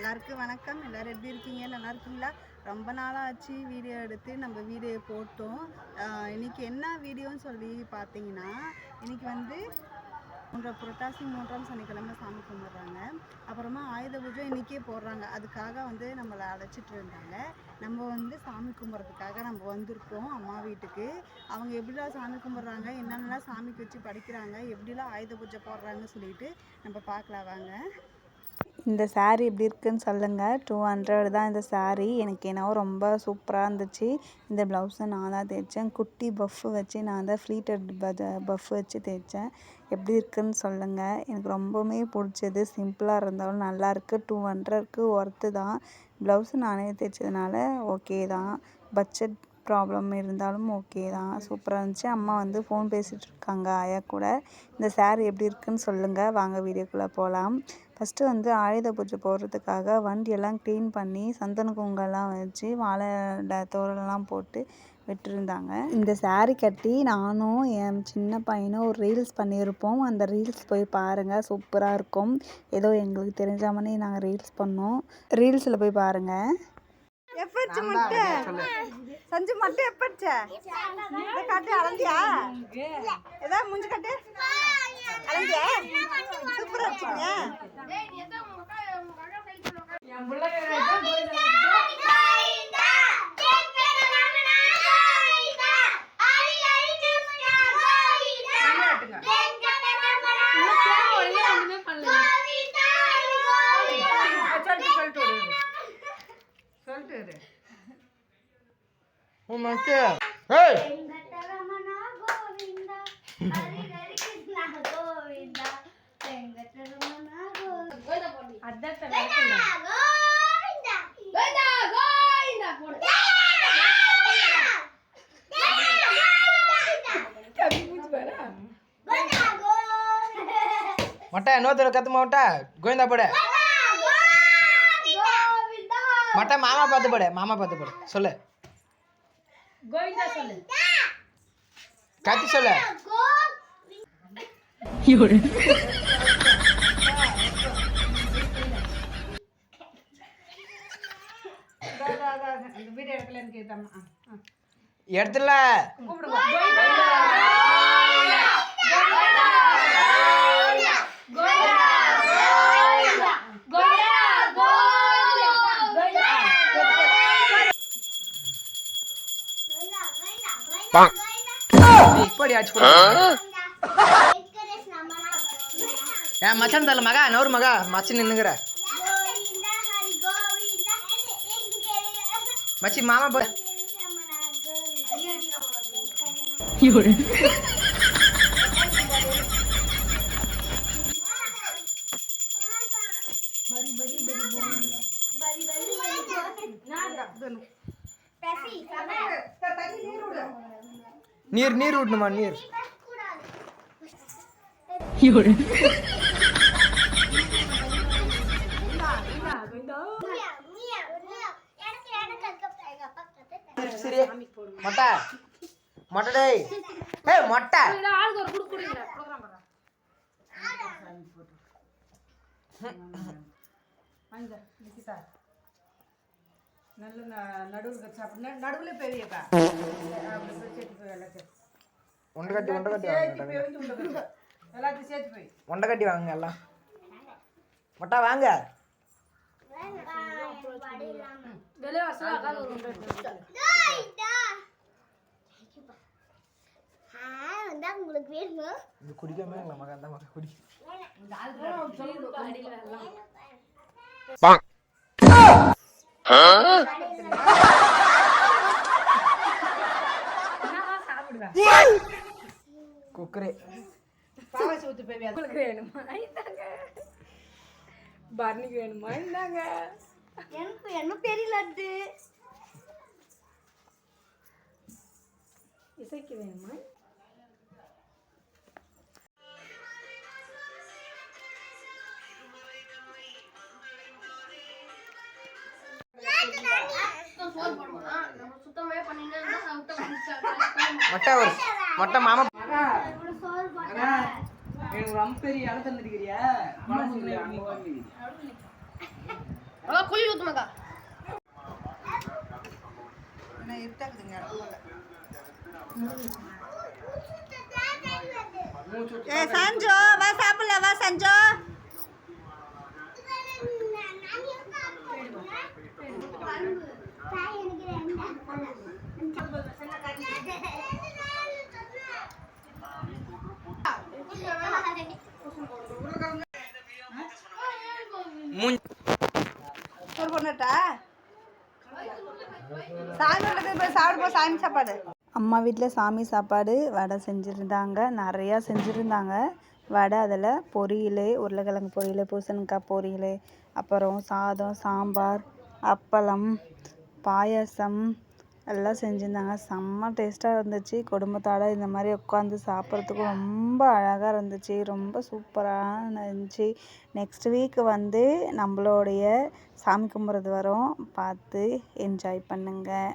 எல்லாருக்கும் வணக்கம். எல்லாரும் எப்படி இருக்கீங்க? நல்லா இருக்கீங்களா? ரொம்ப நாளாக ஆச்சு வீடியோ எடுத்து நம்ம வீடியோ போட்டோம். இன்றைக்கி என்ன வீடியோன்னு சொல்லி பார்த்தீங்கன்னா இன்றைக்கி வந்து மூன்றாம் புரட்டாசி மூன்றாம் சனிக்கிழமை சாமி கும்பிட்றாங்க. அப்புறமா ஆயுத பூஜை இன்னைக்கே போடுறாங்க. அதுக்காக வந்து நம்மளை அழைச்சிட்டு இருந்தாங்க. நம்ம வந்து சாமி கும்பிட்றதுக்காக நம்ம வந்திருக்கோம் அம்மா வீட்டுக்கு. அவங்க எப்படிலாம் சாமி கும்பிட்றாங்க? என்னென்னலாம் சாமிக்கு வச்சு படிக்கிறாங்க? எப்படிலாம் ஆயுத பூஜை போடுறாங்கன்னு சொல்லிட்டு நம்ம பார்க்கலாம் வாங்க. இந்த சாரீ எப்படி இருக்குன்னு சொல்லுங்கள் டூ ஹண்ட்ரட் தான் இந்த சாரீ எனக்கு என்னவோ ரொம்ப சூப்பராக இருந்துச்சு. இந்த ப்ளவுஸை நான் தான் தைச்சேன் குட்டி பஃப்பு வச்சு நான் தான் ஃப்ளீட்டட் பஃப் வச்சு தைச்சேன் எப்படி இருக்குன்னு சொல்லுங்கள் எனக்கு ரொம்பவுமே பிடிச்சது. சிம்பிளாக இருந்தாலும் நல்லாயிருக்கு டூ ஹண்ட்ரட்க்கு ஒர்த்து தான். ப்ளவுஸு நானே தைச்சதுனால ஓகே தான். பட்ஜெட் ப்ராப்ளம் இருந்தாலும் ஓகே தான். சூப்பராக இருந்துச்சு. அம்மா வந்து ஃபோன் பேசிகிட்டு இருக்காங்க. ஆயா கூட. இந்த saree எப்படி இருக்குன்னு சொல்லுங்கள் வாங்க வீடியோக்குள்ளே போகலாம் ஃபஸ்ட்டு வந்து ஆயுத பூஜை போடுறதுக்காக வண்டியெல்லாம் க்ளீன் பண்ணி சந்தன குங்கெல்லாம் வச்சு வாழை தோரணெல்லாம் போட்டு விட்டுருந்தாங்க. இந்த saree கட்டி நானும் என் சின்ன பையனும் ஒரு ரீல்ஸ் பண்ணியிருப்போம். அந்த ரீல்ஸ் போய் பாருங்கள் சூப்பராக இருக்கும். ஏதோ எங்களுக்கு தெரிஞ்ச மாதிரி நாங்கள் ரீல்ஸ் பண்ணோம் ரீல்ஸில் போய் பாருங்கள் சஞ்சு மட்டும் எப்படிச்ச இதை காட்டு அலந்தியா ஏதா மூஞ்சி காட்டு? அலந்தியா சூப்பரா வச்சுங்க உமக்கு ஏய். மட்டா இன்னொருத்தர் கத்து மாவட்டா கோவிந்தா போட. மட்டா மாமா பார்த்து போடு. மாமா பார்த்து போடு. சொல்லு. கத்தி சொல்லு. வீடியோ எடுக்கலன்னு கேட்டாமா இப்படி ஆச்சு. ஏன் மச்சான் தரல மகா நவரு மகா மச்சி நின்னுங்கிற மச்சி மாமா போட நீர் நீர் விடணுமா நீர்? மொட்டை. மொட்டை டேய். ஏய் மொட்டை. நல்ல நடுவில் சாப்பிடு. நடுவில் பெரியப்பா அப்படி போய் சேர்த்து போய் எல்லாத்தையும் உண்டை கட்டி உண்டை கட்டி வாங்க. எல்லாத்தையும் சேர்த்து போய் உண்டை கட்டி. வாங்க எல்லாம். மொட்டை வாங்க. உங்களுக்கு வேணும் இது குடிக்காம மகன். அந்த மகன் குடி. குக்கரே. பாவாசி ஊற்றி போய் உங்களுக்கு வேணுமா? இந்தாங்க. பர்னிக்கு வேணுமா? இந்தாங்க. எனக்கு என்ன பெரிய லட்டு இசைக்கு வேணுமா? மொட்டை ஒரு மொட்டை மாமா எனக்கு ரொம்ப பெரிய இலை தந்துருக்கிறியா? மகா என்ன இருட்டாக்குதுங்க ஏ சஞ்சோ வா சாப்பிடல வா சஞ்சோ மூஞ்சி ஒரு சாமி போய் சாப்பிட போ சாமி சாப்பாடு. அம்மா வீட்டில் சாமி சாப்பாடு வடை செஞ்சுருந்தாங்க. நிறையா செஞ்சுருந்தாங்க. வடை அதில் பொரியல் உருளைக்கிழங்கு பொரியல் பூசணிக்காய் பொரியல் அப்புறம் சாதம் சாம்பார் அப்பளம் பாயாசம் எல்லாம் செஞ்சுருந்தாங்க. செம்ம டேஸ்ட்டாக இருந்துச்சு. குடும்பத்தோட இந்த மாதிரி உட்காந்து சாப்பிட்றதுக்கு ரொம்ப அழகாக இருந்துச்சு. ரொம்ப சூப்பராக இருந்துச்சு. நெக்ஸ்ட் வீக் வந்து நம்மளோடைய சாமி கும்பிட்றது வரும். பார்த்து என்ஜாய் பண்ணுங்கள்